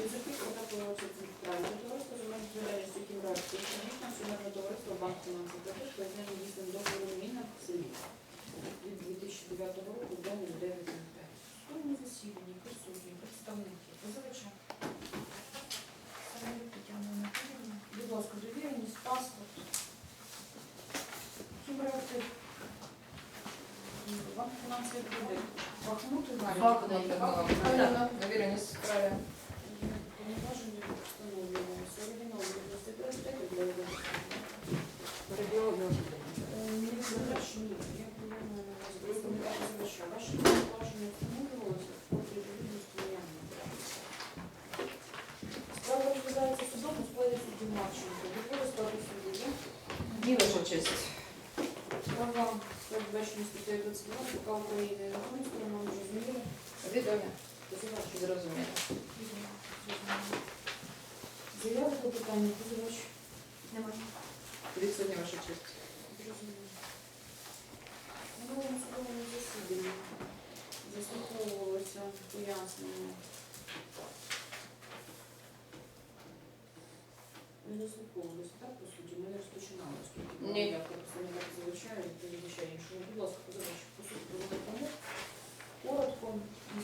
Лізаківка та Половця Центральне товариство земельних діяльності Кіровоградське економічне акціонерне товариство Банк фінансових платеж поєднання дійсним договором міна в селі від 2009 року до 09 Судовому засіданні присутні представники позивача. Будь ласка, довіреність, паспорт. Кіровоградське Банк фінансових кредит. Бахмут і так. Довіреність справи. Для ні. Я повинна повноваження встановлювалося. Справа розглядається судом у складі судді Марченко. Відповідно складу суду є. Ні, ваша честь. Права передбачені статтею 22 КК України. Зрозуміли. Відомі. Зрозуміло. Заяви до питання позивач. Немає. Відсутня ваша честь. Зрозуміло. Минулому судовому засіданні заслуховувалося пояснення. Не заслуховувалося, так, по суті, ми не розпочинали, Ні. я представника зазвичай, зазвичай іншого. Будь ласка, позивач, по суті, про допомогу. Коротко,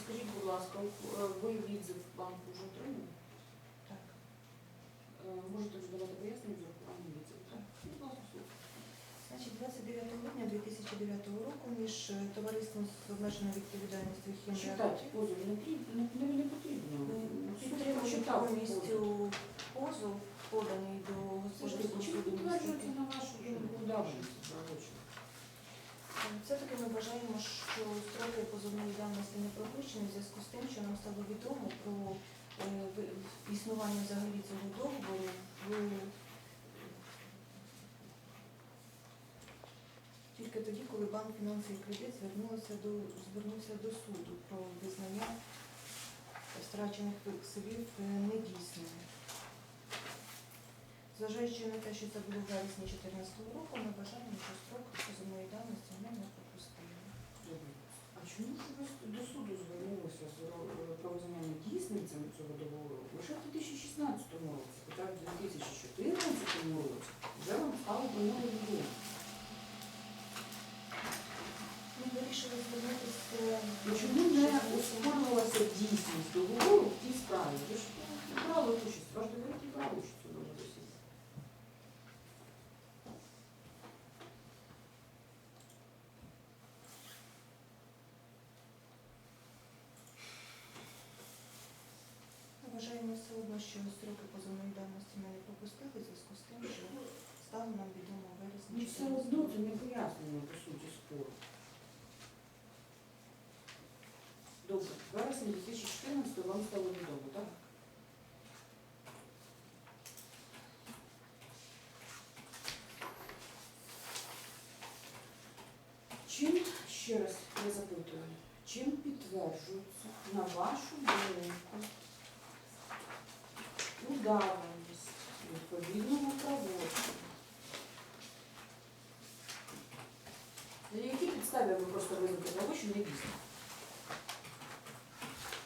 скажіть, будь ласка, ви відзив банку вже отримали? Е, Можете вже давати пояснення з урахуванням слухаю. Значить, 29 грудня 2009 року між е, товариством з обмеженою відповідальністю «Хімія» Читати позов не потрібно, не, не потрібно. підтримує Читав повністю позов, поданий до Господарського Чи суду підтверджується на вашу думку давність злочину? Все-таки ми вважаємо, що строки позовної давності не пропущені в зв'язку з тим, що нам стало відомо про е, існування взагалі цього договору в тільки тоді, коли банк фінансовий кредит звернувся до звернувся до суду про визнання втрачених векселів е, недійсними. Зважаючи на те, що це було в вересні 2014 року, ми вважаємо, що строк позовної давності ми не пропустили. А чому ж ви до суду звернулися цим- цього договору лише в 2016 році, хоча в 2014 році вже вам стало до нього відомо? Ми вирішили звернутися. Чому не оспорювалася дійсність договору в тій справі? Ви ж не брали участь, ваш договір не брав участь у судовому засіданні. Ми Все що строки позовної давності ми не пропустили в зв'язку з тим, що стало нам відомо вересні. Ну, все одно це не пояснення по суті спору. Добре, в вересні 2014 вам стало відомо, так? Чим, ще раз я запитую, чим підтверджується, на вашу думку, удаваність відповідного проводження На якій підставі ви просто визнати що не дійсно?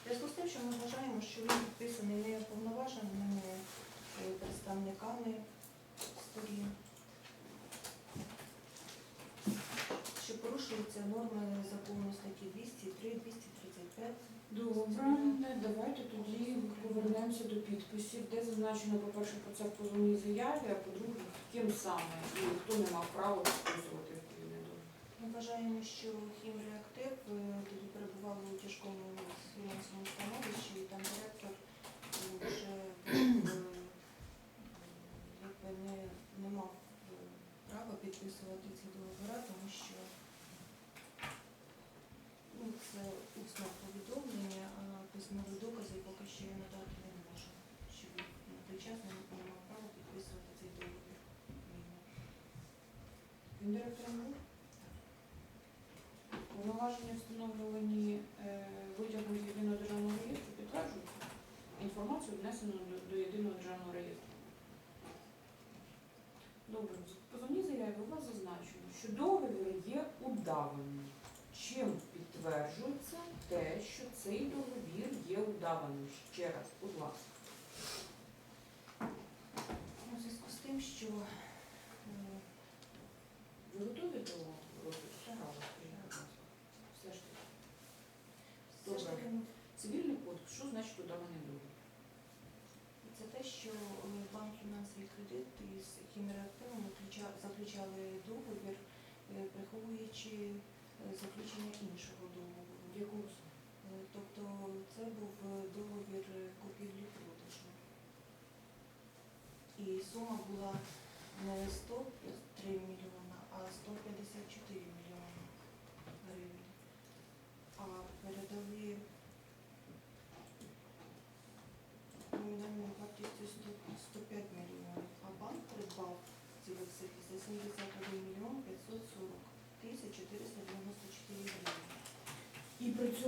Зв'язку з тим, що ми вважаємо, що він підписаний не повноваженими е, представниками сторін, що порушуються норми закону статті 203, 235. Добре, давайте тоді повернемося до підписів, де зазначено, по-перше, про це в позовній заяві, а по-друге, ким саме і хто не мав права підписувати відповідне договір. Ми вважаємо, що хімреактив е, тоді перебував у тяжкому фінансовому становищі, і там директор е, вже е, якби не, не мав права підписувати ці договори, тому що це усне повідомлення, а письмові докази поки що я надати не можу, що на той час не, мав права підписувати цей договір. Він директором був? Повноваження встановлені е, витягом з єдиного державного реєстру підтверджується. Інформацію внесено до, єдиного державного реєстру. Добре, в позовній заяві у вас зазначено, що договір є удаваним. Чим підтверджується те, що цей договір є удаваним. Ще раз, будь ласка. У зв'язку з тим, що ви готові до розвитку? Все ж таки. Добре. Ну, Цивільний кодекс, що значить удаваний договір? Це те, що е, банк фінансовий кредит із хімереактивом заключали договір, е, приховуючи заключення іншого договору. в? Е, Тобто це був е, договір е, купівлі-продажу. І сума була не 103 мільйона, а 154 мільйона гривень. А передали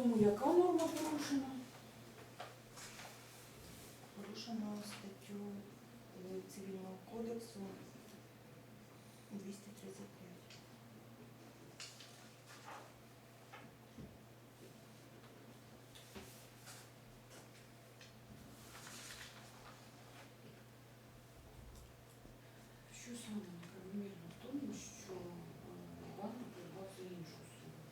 При яка норма порушена? Порушено статтю е, Цивільного кодексу 235. Що саме неправомірно в тому, що е, банк придбав за іншу суму?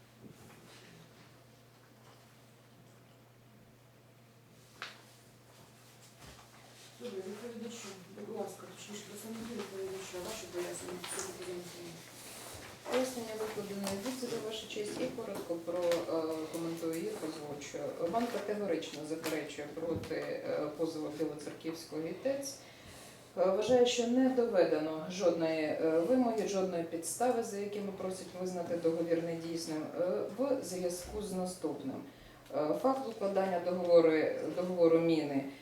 Добре, відповідачу, будь ласка, представники відповідача, ваші пояснення цього позиції. Пояснення викладено честь, і коротко прокоментую їх озвучу. Банк категорично заперечує проти е, позову Білоцерківського ІТЕЦ. Е, Вважає, що не доведено жодної е, вимоги, жодної підстави, за якими просять визнати договір недійсним, е, в зв'язку з наступним. Е, Факт укладання договору, договору міни е,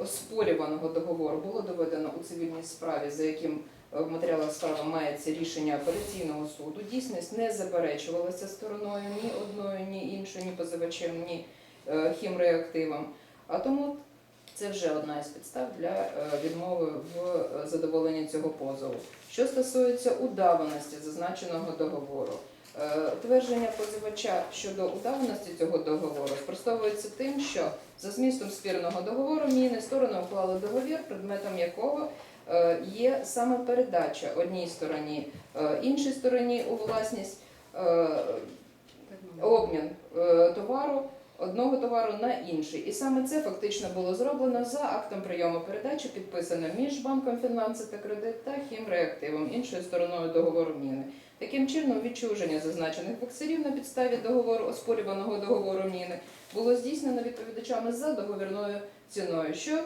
оспорюваного договору було доведено у цивільній справі, за яким е, в матеріалах справи мається рішення апеляційного суду. Дійсність не заперечувалася стороною ні одною, ні іншою, ні позивачем, ні е, хімреактивом. А тому це вже одна із підстав для е, відмови в е, задоволенні цього позову. Що стосується удаваності зазначеного договору, е, твердження позивача щодо удаваності цього договору спростовується тим, що за змістом спірного договору міни сторони уклали договір, предметом якого е, є саме передача одній стороні, е, іншій стороні у власність е, обмін е, товару одного товару на інший. І саме це фактично було зроблено за актом прийому передачі, підписаним між банком фінанси та кредит та хімреактивом, іншою стороною договору міни. Таким чином, відчуження зазначених векселів на підставі договору оспорюваного договору міни було здійснено відповідачами за договірною ціною, що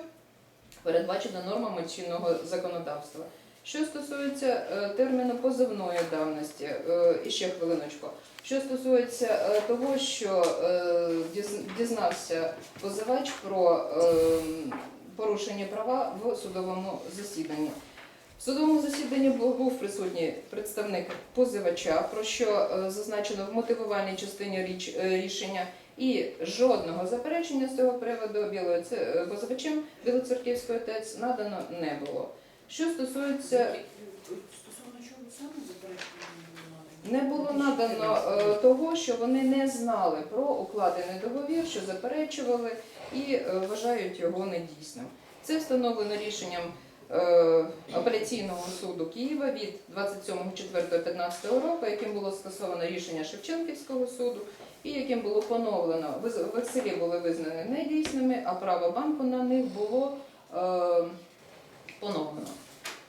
передбачено нормами чинного законодавства. Що стосується е, терміну позовної давності, е, і ще хвилиночку. Що стосується е, того, що дізнався позивач про е, порушені права в судовому засіданні. В судовому засіданні бу- був присутній представник позивача, про що е, зазначено в мотивувальній частині е, рішення, і жодного заперечення з цього приводу е, позивачем Білоцерківської ТЕЦ надано не було. Що стосується Стосовно чого саме заперечення не було надано того, що вони не знали про укладений договір, що заперечували і вважають його недійсним. Це встановлено рішенням апеляційного суду Києва від 27.04.15 року, яким було скасовано рішення Шевченківського суду, і яким було поновлено векселі були визнані недійсними, а право банку на них було е, поновлено.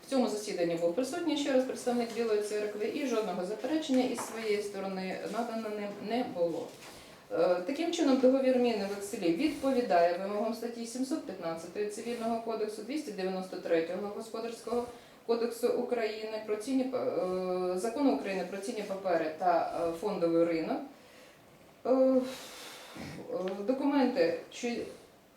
В цьому засіданні був присутній ще раз представник Білої церкви і жодного заперечення із своєї сторони надано ним не було. Е, Таким чином, договір міни векселі відповідає вимогам статті 715 Цивільного кодексу, 293 Господарського кодексу України про цінні па- е, закону України про цінні папери та е, фондовий ринок. Документи, що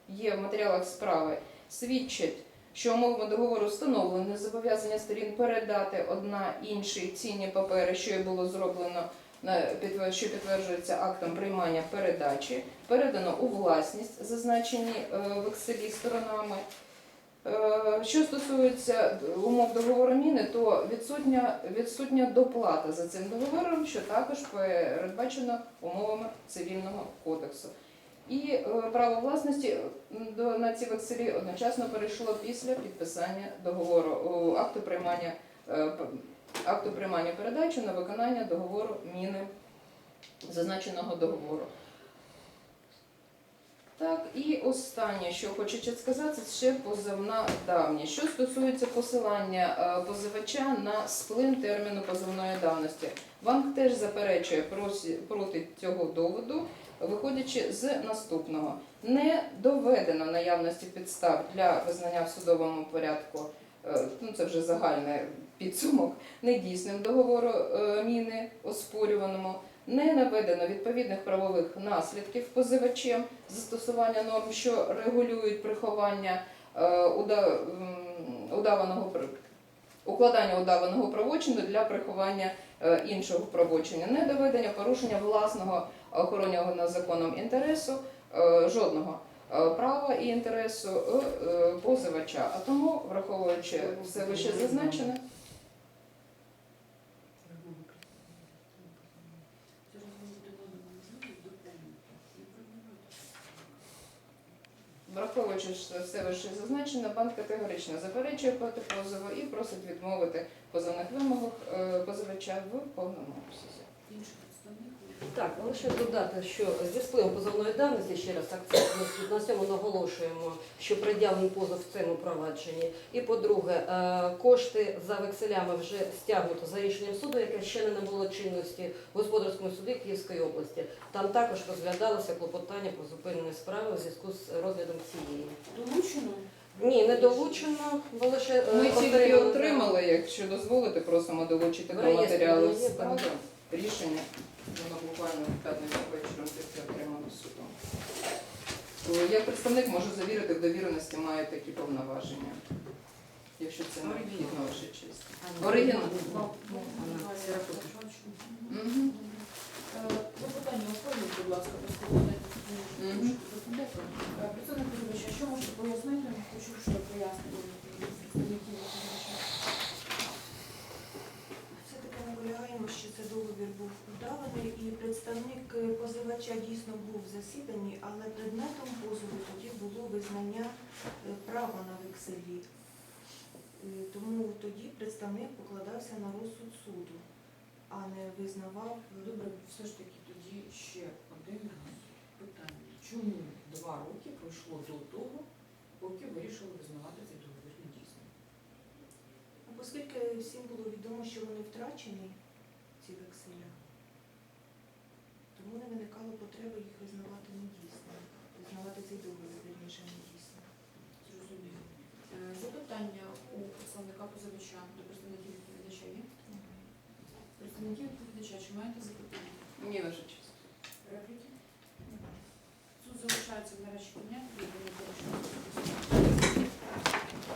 є в матеріалах справи, свідчать що умовами договору встановлено зобов'язання сторін передати одна іншій цінні папери, що і було зроблено що підтверджується актом приймання передачі, передано у власність зазначені е, векселі сторонами. Е, Що стосується умов договору міни, то відсутня, відсутня доплата за цим договором, що також передбачено умовами цивільного кодексу. І е, право власності на ці векселі одночасно перейшло після підписання договору акту приймання акту приймання передачі на виконання договору міни зазначеного договору. Так, і останнє, що хочеться сказати, це ще позовна давність. Що стосується посилання е, позивача на сплин терміну позовної давності, банк теж заперечує проти цього доводу, виходячи з наступного: не доведено наявності підстав для визнання в судовому порядку. е, Ну, це вже загальний підсумок недійсним договору е, міни оспорюваному, не наведено відповідних правових наслідків позивачем застосування норм, що регулюють приховання е, уда- удаваного укладання удаваного правочину для приховання е, іншого правочину, не доведення порушення власного охоронюваного законом інтересу, жодного права і інтересу позивача. А тому, враховуючи все вище зазначене, Враховуючи все вище зазначене, банк категорично заперечує проти позову і просить відмовити позовних вимогах е, позивача в повному обсязі. Так, лише додати, що зі спливом позовної давності ще раз акцент на- цьому наголошуємо, що пред'явлений позов в цьому провадженні. І по-друге, е, кошти за векселями вже стягнуто за рішенням суду, яке ще не набуло чинності в господарському суді Київської області. Там також розглядалося клопотання про зупинення справи у зв'язку з розглядом цієї. Долучено. Ні, не долучено, бо лише е, Ми тільки отримали, якщо дозволите, просимо долучити до матеріалу так. рішення. Воно буквально в п'ятницю вечором після отримано судом. То Я представник можу завірити в довіреності, маю такі повноваження. Якщо це необхідно, ваша честь. Оригінал. Запитання оформіть, будь ласка, представник. Представник що можете пояснити? Хочу, що пояснили представників позивача. Все таки наполягаємо, що це договір був удаваний, і представник е, позивача дійсно був в засіданні, але предметом позову тоді було визнання е, права на векселі. Е, Тому тоді представник покладався на розсуд суду, а не визнавав Добре, все ж таки тоді ще один раз питання. Чому два роки пройшло до того, поки вирішили визнавати цей договір недійсним? Оскільки всім було відомо, що вони втрачені, ці векселя, тому не виникало потреби їх визнавати недійсними, визнавати цей договір дійсне. Зрозуміло. Е, Запитання у представника позивача до представників відповідача є? Представників відповідача, чи маєте запитання? Ні, ваша честь. Репліки? Суд залишається в нарешті дня.